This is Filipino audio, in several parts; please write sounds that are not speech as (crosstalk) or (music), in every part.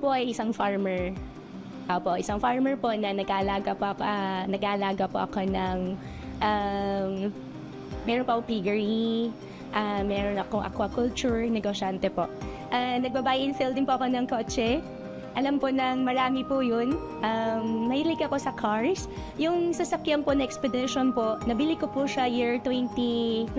Po ay isang farmer. Apo, isang farmer po na nag-aalaga po ah, nag-aalaga po ako ng um, meron ako piggery, ah, meron akong aquaculture, negosyante po. Ah, nagbabuy and sell din po ako ng kotse. Alam po ng marami po yun. Um, mahilig ako sa cars. Yung sasakyan po na expedition po, nabili ko po siya year 2019.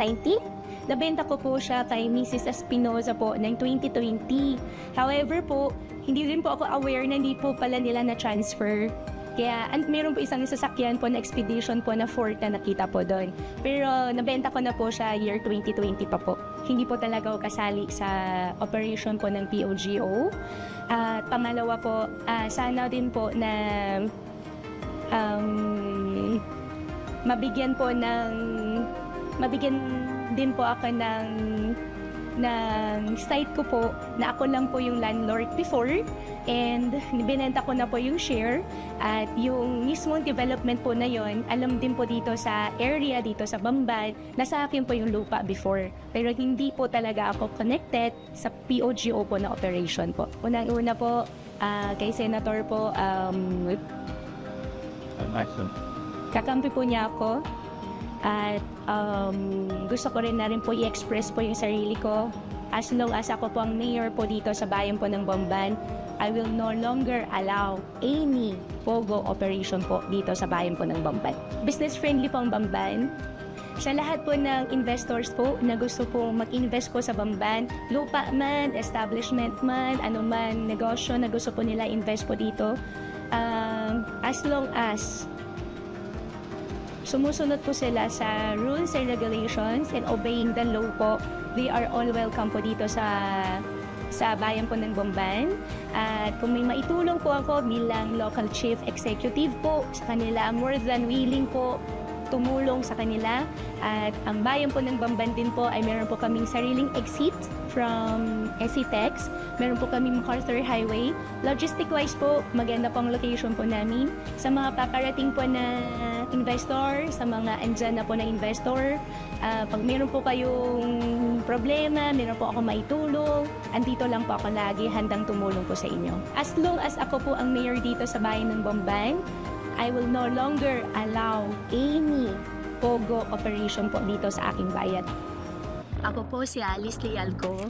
Nabenta ko po siya kay Mrs. Espinoza po ng 2020. However po, hindi rin po ako aware na hindi po pala nila na-transfer. Kaya an, meron po isang sasakyan po na expedition po na Ford na nakita po doon. Pero nabenta ko na po siya year 2020 pa po. Hindi po talaga ako kasali sa operation po ng POGO. At pangalawa po, ah, sana din po na um, mabigyan po ng mabigyan din po ako ng ng site ko po na ako lang po yung landlord before and binenta ko na po yung share at yung mismong development po na yon alam din po dito sa area dito sa Bamban na sa akin po yung lupa before. Pero hindi po talaga ako connected sa POGO po na operation po. Unang-una po ah, kay Senator po um, kakampi po niya ako at um, gusto ko rin na rin po i-express po yung sarili ko. As long as ako po ang mayor po dito sa bayan po ng Bamban, I will no longer allow any POGO operation po dito sa bayan po ng Bamban. Business friendly po ang Bamban. Sa lahat po ng investors po na gusto po mag-invest po sa Bamban, lupa man, establishment man, ano man, negosyo na gusto po nila invest po dito, um, as long as sumusunod po sila sa rules and regulations and obeying the law po. They are all welcome po dito sa sa bayan po ng Bomban. At kung may maitulong po ako bilang local chief executive po sa kanila, more than willing po tumulong sa kanila. At ang bayan po ng Bamban din po ay meron po kaming sariling exit from SCTEX. Meron po kaming MacArthur Highway. Logistic-wise po, maganda pong location po namin. Sa mga paparating po na investor, sa mga andyan na po na investor, ah, pag meron po kayong problema, meron po ako maitulong, andito lang po ako lagi, handang tumulong po sa inyo. As long as ako po ang mayor dito sa bayan ng Bamban, I will no longer allow any POGO operation po dito sa aking bayan. Ako po si Alice Lialco,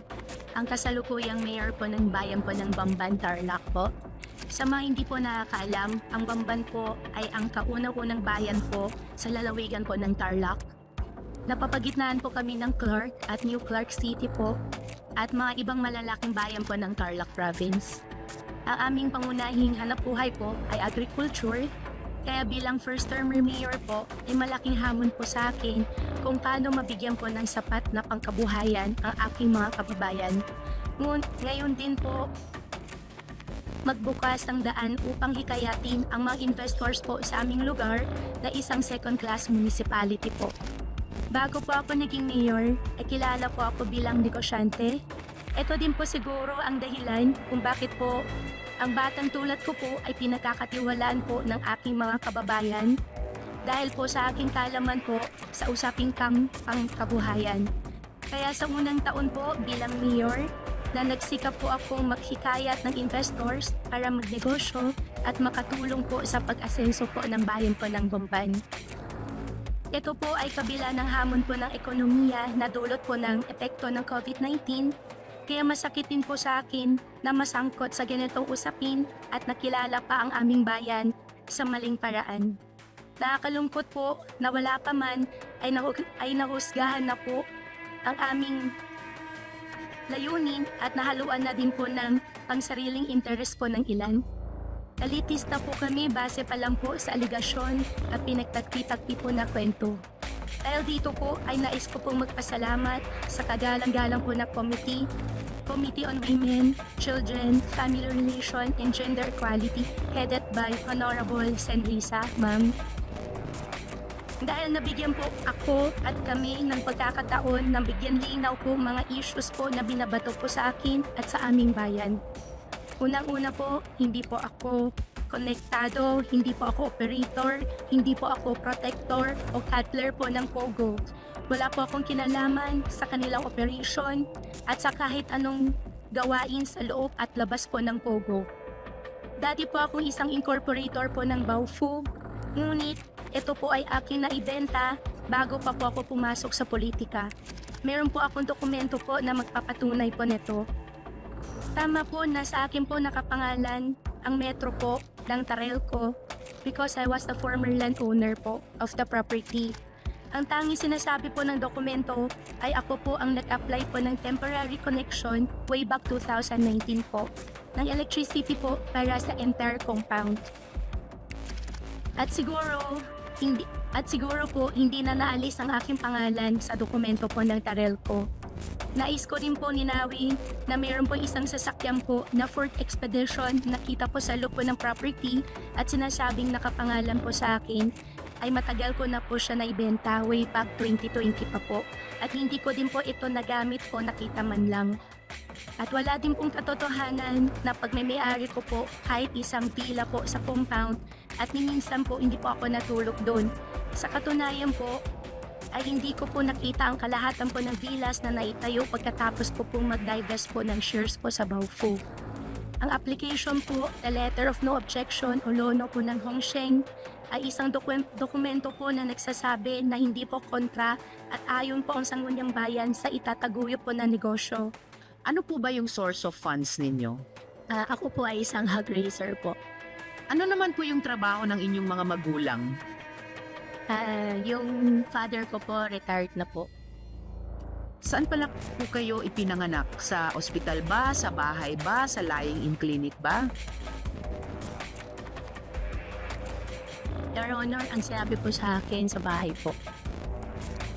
ang kasalukuyang mayor po ng bayan po ng Bamban, Tarlac po. Sa mga hindi po nakakaalam, ang Bamban po ay ang kauna-unang bayan po sa lalawigan po ng Tarlac. Napapagitnaan po kami ng Clark at New Clark City po at mga ibang malalaking bayan po ng Tarlac Province. Ang aming pangunahing hanap buhay po ay agriculture kaya bilang first term mayor po, ay malaking hamon po sa akin kung paano mabigyan po ng sapat na pangkabuhayan ang aking mga kababayan. Ngayon din po, magbukas ang daan upang hikayatin ang mga investors po sa aming lugar na isang second class municipality po. Bago po ako naging mayor, ay kilala po ako bilang negosyante. Ito din po siguro ang dahilan kung bakit po ang batang tulad ko po ay pinagkakatiwalaan po ng aking mga kababayan dahil po sa aking kalaman po sa usaping kam pangkabuhayan. Kaya sa unang taon po bilang mayor, na nagsikap po akong maghikayat ng investors para magnegosyo at makatulong po sa pag-asenso po ng bayan po ng Bomban. Ito po ay kabila ng hamon po ng ekonomiya na dulot po ng epekto ng COVID-19 kaya masakit din po sa akin na masangkot sa ganitong usapin at nakilala pa ang aming bayan sa maling paraan. Nakakalungkot po na wala pa man ay, nahu- ay nahusgahan na po ang aming layunin at nahaluan na din po ng pangsariling interes po ng ilan. Elitista po kami base pa lang po sa aligasyon at pinagtagpi-tagpi po na kwento. Dahil dito po ay nais ko pong magpasalamat sa kagalang-galang po na committee, Committee on Women, Children, Family Relation, and Gender Equality headed by Honorable Senrisa, Ma'am. Dahil nabigyan po ako at kami ng pagkakataon na bigyan linaw po mga issues po na binabato po sa akin at sa aming bayan. Unang-una po, hindi po ako konektado, hindi po ako operator, hindi po ako protector o cuddler po ng Pogo. Wala po akong kinalaman sa kanilang operation at sa kahit anong gawain sa loob at labas po ng Pogo. Dati po akong isang incorporator po ng Baofu. Ngunit ito po ay akin na ibenta bago pa po ako pumasok sa politika. Meron po akong dokumento po na magpapatunay po nito. Tama po na sa akin po nakapangalan ang metro po ng Tarelco because I was the former landowner po of the property. Ang tanging sinasabi po ng dokumento ay ako po ang nag-apply po ng temporary connection way back 2019 po ng electricity po para sa entire compound. At siguro, hindi, at siguro po hindi na naalis ang aking pangalan sa dokumento po ng Tarelco. Nais ko rin po ninawin na mayroon po isang sasakyan po na Ford Expedition na kita po sa loob po ng property at sinasabing nakapangalan po sa akin ay matagal ko na po siya naibenta way back 2020 pa po at hindi ko din po ito nagamit o nakita man lang. At wala din pong katotohanan na pag may may-ari ko po kahit isang pila po sa compound at minsan po hindi po ako natulog doon. Sa katunayan po, ay hindi ko po nakita ang kalahatan po ng villas na naitayo pagkatapos ko pong mag-divest po ng shares po sa Baofu. Ang application po, the letter of no objection o lono po ng Hongsheng ay isang dokum- dokumento po na nagsasabi na hindi po kontra at ayon po ang sangguniang bayan sa itataguyod po na negosyo. Ano po ba yung source of funds ninyo? Ah, ako po ay isang hog raiser po. Ano naman po yung trabaho ng inyong mga magulang? Ah, yung father ko po retired na po. Saan pala po kayo ipinanganak? Sa ospital ba? Sa bahay ba? Sa lying-in clinic ba? Your Honor, ang sinabi po sa akin sa bahay po.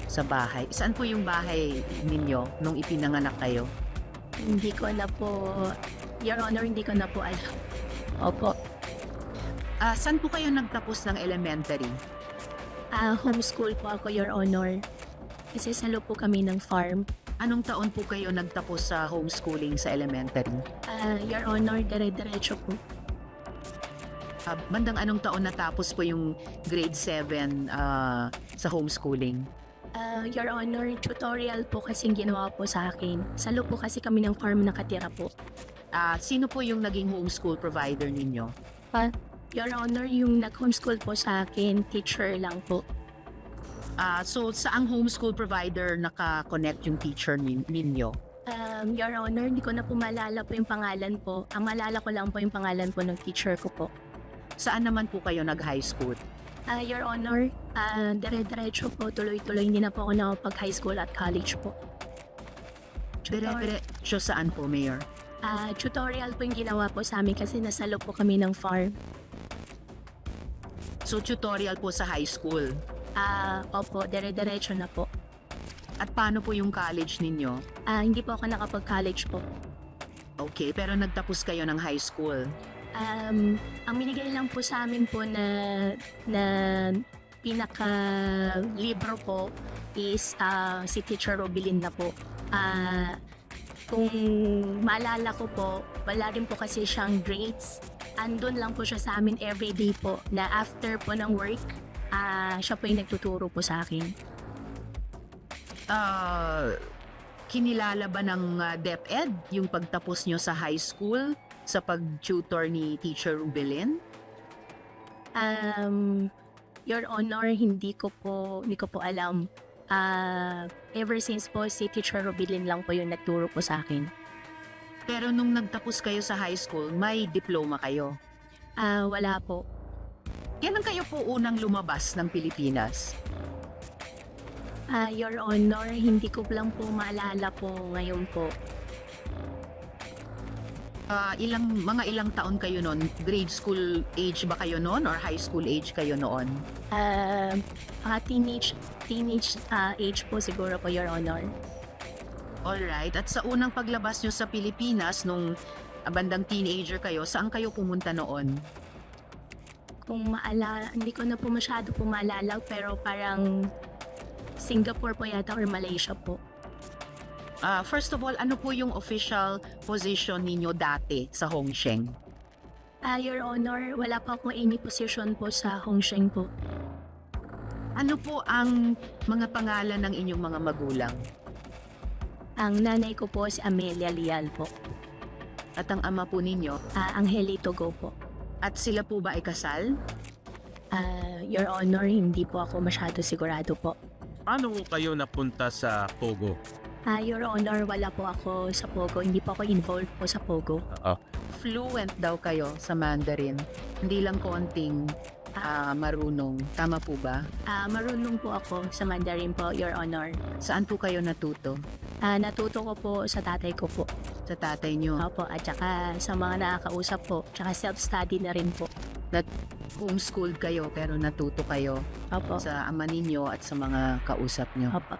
Sa bahay. Saan po yung bahay ninyo nung ipinanganak kayo? Hindi ko na po, Your Honor, hindi ko na po alam. Opo. Ah, saan po kayo nagtapos ng elementary? Ah, homeschool po ako, Your Honor. Kasi salo po kami ng farm. Anong taon po kayo nagtapos sa homeschooling sa elementary? Ah, Your Honor, dire-diretso po. Ah, bandang anong taon natapos po yung grade 7 ah, sa homeschooling? Ah, Your Honor, tutorial po kasing ginawa po sa akin. Salo po kasi kami ng farm nakatira po. Ah, sino po yung naging homeschool provider ninyo? Your Honor, yung nag-homeschool po sa akin, teacher lang po. Ah, so saang homeschool provider naka-connect yung teacher nin- ninyo? Um, Your Honor, hindi ko na po maalala po yung pangalan po. Ang maalala ko lang po yung pangalan po ng teacher ko po. Saan naman po kayo nag-high school? Ah, Your Honor, ah, dire-diretso po, tuloy-tuloy. Hindi na po ako nakapag-high school at college po. Tutor- Dire-diretso saan po, Mayor? ah, tutorial po yung ginawa po sa amin kasi nasa loob po kami ng farm. So, tutorial po sa high school. Ah, opo, dire-diretso na po. At paano po yung college ninyo? Ah, hindi po ako nakapag-college po. Okay, pero nagtapos kayo ng high school. Um, ang binigay lang po sa amin po na na pinaka libro po is ah, si Teacher Robilin na po. Ah, kung maalala ko po, wala rin po kasi siyang grades. Andun lang po siya sa amin everyday po na after po ng work, ah, siya po yung nagtuturo po sa akin. Ah, kinilala ba ng ah, DepEd yung pagtapos nyo sa high school sa pag-tutor ni Teacher Rubelin? Um, Your Honor, hindi ko po, hindi ko po alam. Ah, ever since po si Teacher Robilin lang po yung nagturo po sa akin. Pero nung nagtapos kayo sa high school, may diploma kayo. Ah, wala po. Kailan kayo po unang lumabas ng Pilipinas? Ah, Your Honor, hindi ko lang po maalala po ngayon po. Ah, ilang mga ilang taon kayo noon? Grade school age ba kayo noon or high school age kayo noon? Ah, mga teenage teenage ah, age po siguro po, Your Honor. Alright, at sa unang paglabas nyo sa Pilipinas nung bandang teenager kayo, saan kayo pumunta noon? Kung maalala, hindi ko na po masyado po maalala, pero parang Singapore po yata or Malaysia po. Ah, first of all, ano po yung official position ninyo dati sa Hongsheng? Ah, Your Honor, wala pa akong any position po sa Hongsheng po. Ano po ang mga pangalan ng inyong mga magulang? Ang nanay ko po si Amelia Lial po. At ang ama po ninyo? Ah, Angelito Go po. At sila po ba ay kasal? Ah, Your Honor, hindi po ako masyado sigurado po. Paano ko kayo napunta sa Pogo? Ah, Your Honor, wala po ako sa Pogo. Hindi po ako involved po sa Pogo. Fluent daw kayo sa Mandarin. Hindi lang konting ah, marunong. Tama po ba? Ah, marunong po ako sa Mandarin po, Your Honor. Saan po kayo natuto? Ah, natuto ko po sa tatay ko po. Sa tatay nyo? Opo, at saka sa mga nakakausap po. Tsaka self-study na rin po. Homeschooled kayo pero natuto kayo Opo. sa ama ninyo at sa mga kausap nyo. Opo.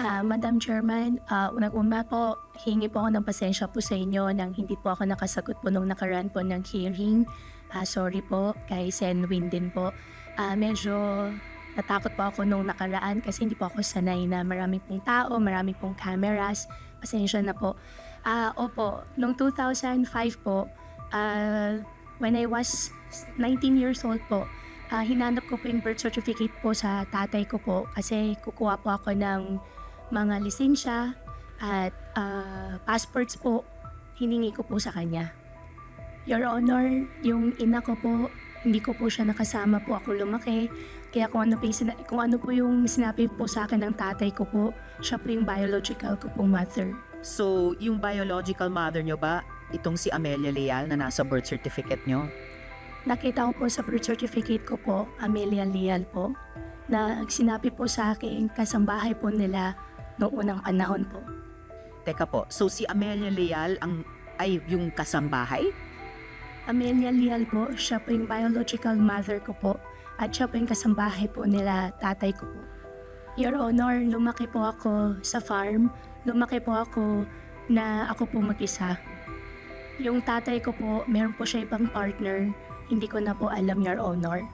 Ah, Madam Chairman, ah, unang-una po, hingi po ako ng pasensya po sa inyo nang hindi po ako nakasagot po nung nakaraan po ng hearing. Ah, sorry po kay Sen Win din po. Ah, medyo natakot po ako nung nakaraan kasi hindi po ako sanay na maraming pong tao, maraming pong cameras. Pasensya na po. Ah, opo, nung 2005 po, ah, when I was 19 years old po, Ah, hinanap ko po yung birth certificate po sa tatay ko po kasi kukuha po ako ng mga lisensya at ah, passports po. Hiningi ko po sa kanya. Your Honor, yung ina ko po, hindi ko po siya nakasama po ako lumaki. Kaya kung ano po yung, sina- kung ano po yung sinabi po sa akin ng tatay ko po, siya po yung biological ko pong mother. So, yung biological mother nyo ba, itong si Amelia Leal na nasa birth certificate nyo? Nakita ko po sa birth certificate ko po, Amelia Leal po, na sinabi po sa akin kasambahay po nila noong unang panahon po. Teka po, so si Amelia Leal ang ay yung kasambahay? Amelia Leal po, siya po yung biological mother ko po at siya po yung kasambahay po nila tatay ko po. Your Honor, lumaki po ako sa farm. Lumaki po ako na ako po mag-isa. Yung tatay ko po, meron po siya ibang partner. Hindi ko na po alam, Your Honor.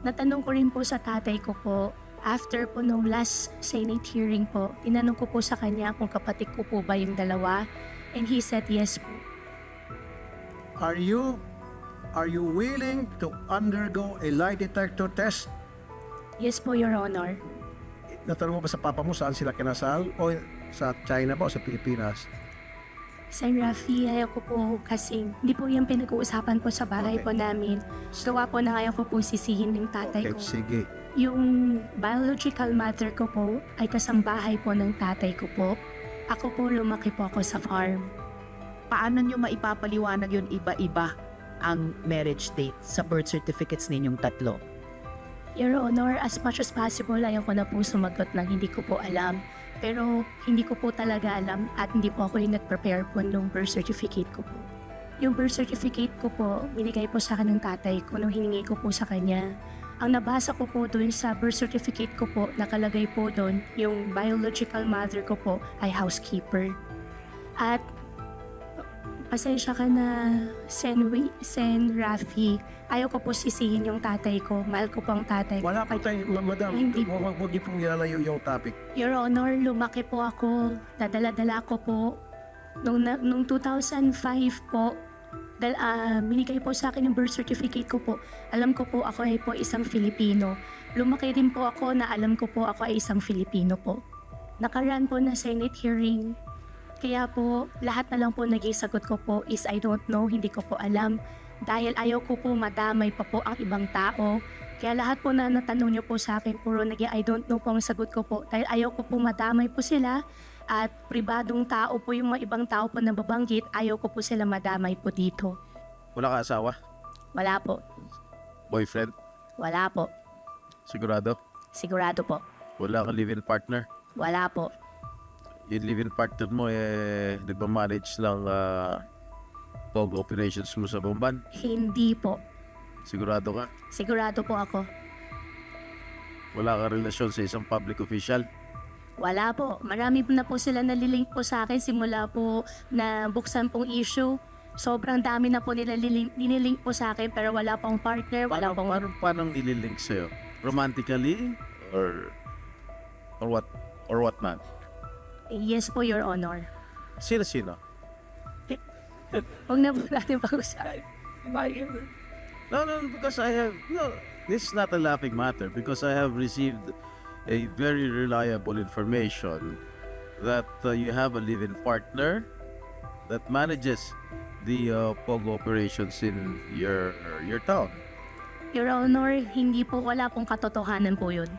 Natanong ko rin po sa tatay ko po, after po nung last Senate hearing po, tinanong ko po sa kanya kung kapatid ko po ba yung dalawa. And he said yes po. Are you are you willing to undergo a lie detector test? Yes po, Your Honor. Natanong mo ba sa papa mo saan sila kinasal o sa China ba o sa Pilipinas? San Rafi, ayaw ko po kasi hindi po yung pinag-uusapan po sa bahay Okay. po namin. Gawa po na ayaw ko po sisihin ng tatay Okay, ko. sige. Yung biological mother ko po ay kasambahay po ng tatay ko po. Ako po lumaki po ako sa farm. Paano nyo maipapaliwanag yun iba-iba ang marriage date sa birth certificates ninyong tatlo? Your Honor, as much as possible, ayaw ko na po sumagot ng hindi ko po alam. Pero hindi ko po talaga alam at hindi po ako yung nag-prepare po nung birth certificate ko po. Yung birth certificate ko po, binigay po sa akin ng tatay ko nung hiningi ko po sa kanya. Ang nabasa ko po doon sa birth certificate ko po, nakalagay po doon, yung biological mother ko po ay housekeeper. At pasensya ka na, Sen, Wi- Sen Rafi. Ayaw ko po sisihin yung tatay ko. Mahal ko po ang tatay ko. Wala po tayo, ma- madam, Hindi huwag huwag- huwag niyo pong nilalayo yung topic. Your Honor, lumaki po ako. Dadala-dala ko po. Nung, na- nung 2005 po, dal, ah, binigay po sa akin yung birth certificate ko po. Alam ko po ako ay po isang Filipino. Lumaki din po ako na alam ko po ako ay isang Filipino po. Nakaraan po na Senate hearing. Kaya po, lahat na lang po naging sagot ko po is I don't know, hindi ko po alam. Dahil ayaw ko po madamay pa po ang ibang tao. Kaya lahat po na natanong niyo po sa akin, puro naging I don't know po ang sagot ko po. Dahil ayaw ko po madamay po sila at pribadong tao po yung mga ibang tao po na babanggit, ayaw ko po sila madamay po dito. Wala ka asawa? Wala po. Boyfriend? Wala po. Sigurado? Sigurado po. Wala ka live-in partner? Wala po. Yung live-in partner mo eh nagmamanage ng uh, POG operations mo sa Bomban? Hindi po. Sigurado ka? Sigurado po ako. Wala ka relasyon sa isang public official? Wala po. Marami po na po sila nalilink po sa akin simula po na buksan pong issue. Sobrang dami na po nila lilink, nililink po sa akin pero wala pong partner, wala Paano, pong... paano, paano nililink sa'yo? Romantically? Or, or what? Or what man? Yes po, Your Honor. Sino-sino? Huwag na po natin pag-usapan. No, no, because I have no. This is not a laughing matter because I have received a very reliable information that uh, you have a live-in partner that manages the uh, POG operations in your your town. Your Honor, hindi po wala pong katotohanan po yun.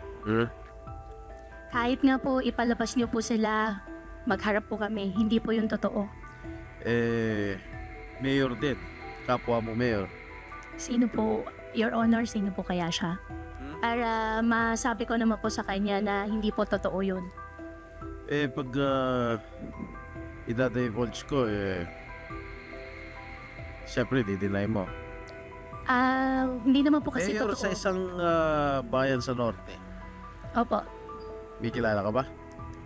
Kahit nga po ipalabas niyo po sila, magharap po kami, hindi po yun totoo. Eh, mayor din. Kapwa mo mayor. Sino po, Your Honor, sino po kaya siya? Para masabi ko naman po sa kanya na hindi po totoo yun. Eh, pag uh, idadivulge ko, eh, syempre, di-deny mo. Ah, hindi naman po kasi mayor totoo. sa isang ah, bayan sa norte. Opo. May kilala ka ba?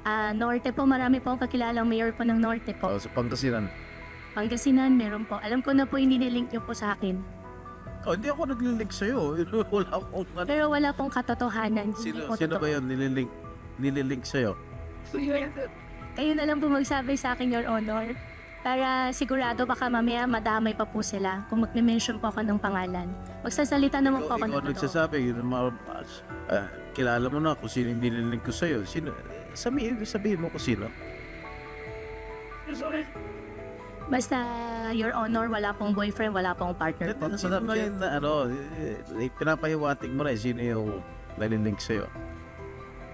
Ah, Norte po, marami po kakilalang mayor po ng Norte po. O, sa Pangasinan. Pangasinan, meron po. Alam ko na po yung nilink niyo po sa akin. Oh, hindi ako naglilink sa'yo. (laughs) Wala akong ano. Pero wala pong katotohanan. Hindi Sino, po sino totoo. ba yun nililink, nililink sa'yo? (laughs) Kayo na lang po magsabi sa akin, Your Honor. Para sigurado baka mamaya madamay pa po sila kung magme-mention po ako ng pangalan. Magsasalita naman po Ikaw, ako ikaw ng totoo. nagsasabi, yun, ang mga, ah, kilala mo na kung sino yung nililink ko sa'yo. Sino, sabihin, sabihin mo kung sino. Basta, Your Honor, wala pong boyfriend, wala pong partner po. Sino mo yun na, ano, eh, eh, pinapahiwatig mo na eh, sino yung nalilink sa'yo.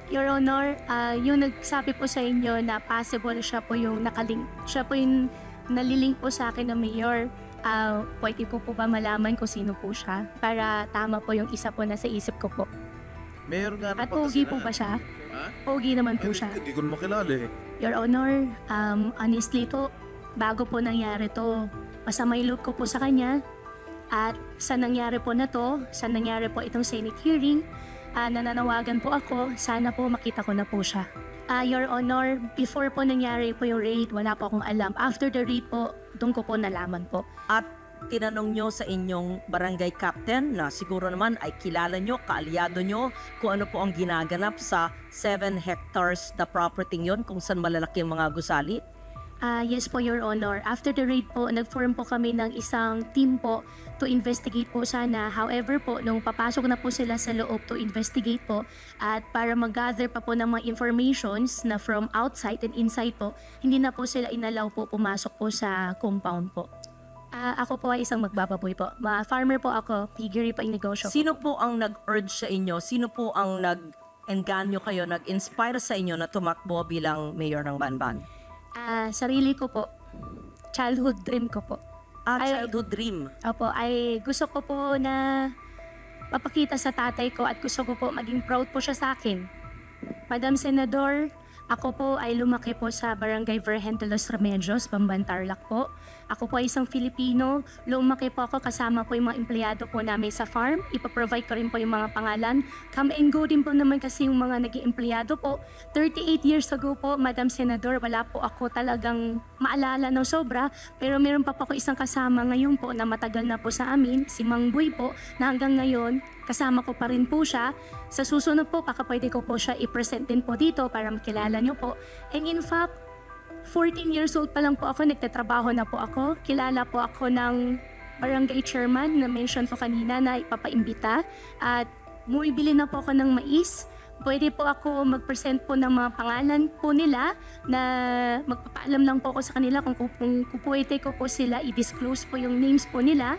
Your Honor, ah, yung nagsabi po sa inyo na possible siya po yung nakalink, siya po yung nalilink po sa akin na mayor. Ah, pwede ko po ba malaman kung sino po siya? Para tama po yung isa po na sa isip ko po. Mayor nga ng At pogi po ba siya? Ha? Pogi naman po siya. Hindi ko na makilala eh. Your Honor, um, honestly to, bago po nangyari to, masama yung loob ko po sa kanya. At sa nangyari po na to, sa nangyari po itong Senate hearing, ah, nananawagan po ako, sana po makita ko na po siya. Ah, Your Honor, before po nangyari po yung raid, wala po akong alam. After the raid po, doon ko po nalaman po. at tinanong nyo sa inyong barangay captain na siguro naman ay kilala nyo, kaalyado nyo kung ano po ang ginaganap sa 7 hectares na property yon kung saan malalaki ang mga gusali. Ah, yes po, Your Honor. After the raid po, nag-form po kami ng isang team po to investigate po sana. However po, nung papasok na po sila sa loob to investigate po at para mag-gather pa po ng mga informations na from outside and inside po, hindi na po sila inalaw po pumasok po sa compound po. Ah, ako po ay isang magbababoy po. Ma farmer po ako, piggery po yung negosyo. Sino po ang nag-urge sa inyo? Sino po ang nag-enganyo kayo, nag-inspire sa inyo na tumakbo bilang mayor ng Banban? Ah, sarili ko po. Childhood dream ko po. Ah, Ay- childhood dream. Opo, ay gusto ko po na papakita sa tatay ko at gusto ko po maging proud po siya sa akin. Madam Senador, ako po ay lumaki po sa Barangay Virgen de los Remedios, Bamban Tarlac po. Ako po ay isang Filipino. Lumaki po ako kasama po yung mga empleyado po namin sa farm. Ipaprovide ko rin po yung mga pangalan. Come and go din po naman kasi yung mga naging empleyado po. 38 years ago po, Madam Senador, wala po ako talagang maalala ng sobra. Pero meron pa po ako isang kasama ngayon po na matagal na po sa amin, si Mang Boy po, na hanggang ngayon, kasama ko pa rin po siya. Sa susunod po, baka pwede ko po siya i-present din po dito para makilala niyo po. And in fact, 14 years old pa lang po ako, nagtatrabaho na po ako. Kilala po ako ng barangay chairman na mention po kanina na ipapaimbita. At bumibili na po ako ng mais. Pwede po ako mag-present po ng mga pangalan po nila na magpapaalam lang po ako sa kanila kung, kung, kung pwede ko po sila i-disclose po yung names po nila.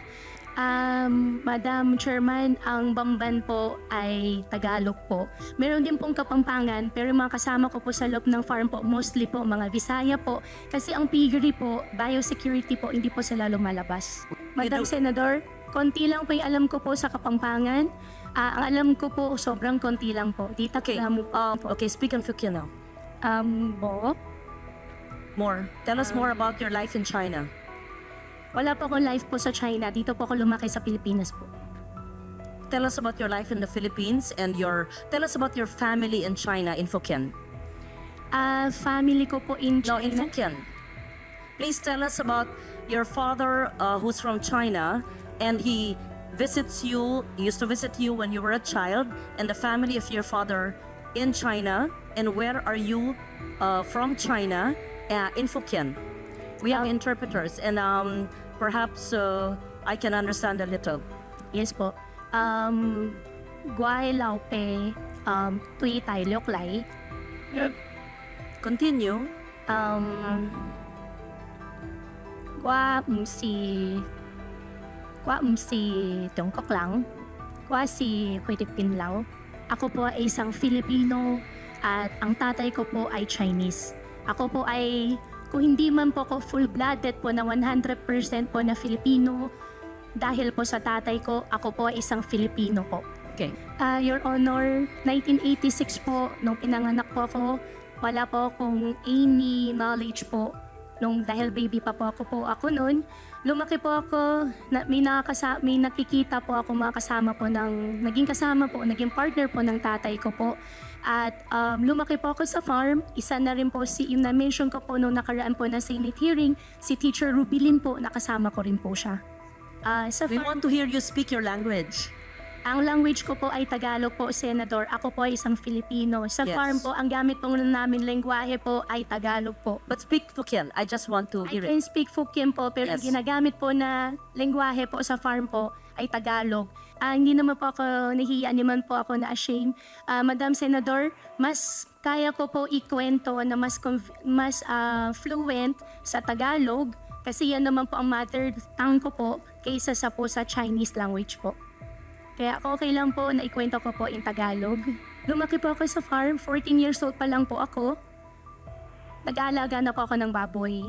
Um, Madam Chairman, ang Bamban po ay Tagalog po. Meron din pong Kapampangan, pero yung mga kasama ko po sa loob ng farm po, mostly po mga Visaya po. Kasi ang piggery po, biosecurity po, hindi po sila lumalabas. Madam do- Senador, konti lang po yung alam ko po sa Kapampangan. Ah, ang alam ko po, sobrang konti lang po. Di Okay, mo um, po. okay, speak on now. Um, bo, More. Tell us more about your life in China. Wala po akong life po sa China. Dito po ako lumaki sa Pilipinas po. Tell us about your life in the Philippines and your tell us about your family in China in Fukien. Ah, family ko po in No, China. in Fukien. Please tell us about your father uh, who's from China and he visits you, used to visit you when you were a child and the family of your father in China and where are you uh, from China uh, in Fukien. We have Um, interpreters and um, perhaps uh, I can understand a little. Yes po. Um, Guay Lao Pe, um, Tui Tai Lok Lai, Continue. um, Kwa si Kwa si Tiongkok lang. Kwa si Philippine Lao. Ako po ay isang Filipino at ang tatay ko po ay Chinese. Ako po ay, kung hindi man po ako full-blooded po na 100% po na Filipino, dahil po sa tatay ko, ako po ay isang Filipino po. Okay. Ah, Your Honor, 1986 po, nung pinanganak po ako, wala po akong any knowledge po. Nung dahil baby pa po ako po ako noon, lumaki po ako, na, may, nakakasa, may nakikita po ako mga kasama po ng, naging kasama po, naging partner po ng tatay ko po. At um, lumaki po ako sa farm, isa na rin po si, yung na-mention ko po nung nakaraan po na Senate hearing, si Teacher Rubilin po, nakasama ko rin po siya. Ah, sa We farm- want to hear you speak your language. Ang language ko po ay Tagalog po, Senador. Ako po ay isang Filipino. Sa Yes. farm po, ang gamit po namin lengguwahe po ay Tagalog po. But speak Fukien. I just want to I hear it. can speak Fukien po, pero ang Yes. ginagamit po na lengguwahe po sa farm po ay Tagalog. Ah, hindi naman po ako nahiya, hindi man po ako na-ashamed. Ah, Madam Senador, mas kaya ko po ikwento na mas, conv- mas ah, fluent sa Tagalog kasi yan naman po ang mother tongue ko po kaysa sa po sa Chinese language po. Kaya okay lang po na ikwento ko po in Tagalog. Lumaki po ako sa farm, 14 years old pa lang po ako. Nag-aalaga na po ako ng baboy.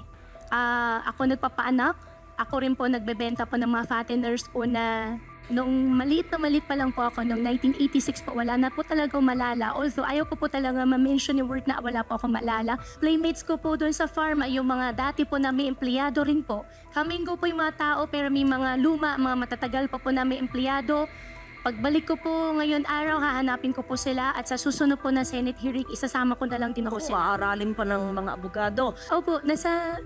Ah, ako nagpapaanak. Ako rin po nagbebenta po ng mga fatteners po na nung maliit na maliit pa lang po ako, nung 1986 po, wala na po talaga malala. Although ayaw ko po talaga ma-mention yung word na wala po akong malala. Playmates ko po doon sa farm ay yung mga dati po na may empleyado rin po. Kaming ko po yung mga tao pero may mga luma, mga matatagal pa po na may empleyado. Pagbalik ko po ngayon araw, hahanapin ko po sila at sa susunod po na Senate hearing, isasama ko na lang din Ako, sila. aaralin pa ng mga abogado. Opo, nasa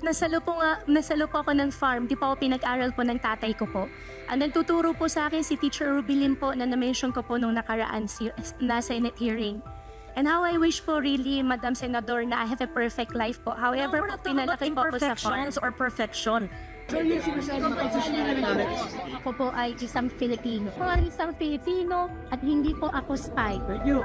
nasalo po nga, nasalo po ako ng farm. Di pa ako pinag-aral po ng tatay ko po. Ang nagtuturo po sa akin si Teacher Rubilin po na na-mention ko po nung nakaraan si, na Senate hearing. And how I wish po really, Madam Senador, na I have a perfect life po. However, we're po, pinalaki po ako sa farm. or perfection. Ako po ay isang Filipino. Ako ay isang Filipino at hindi po ako spy. Thank you.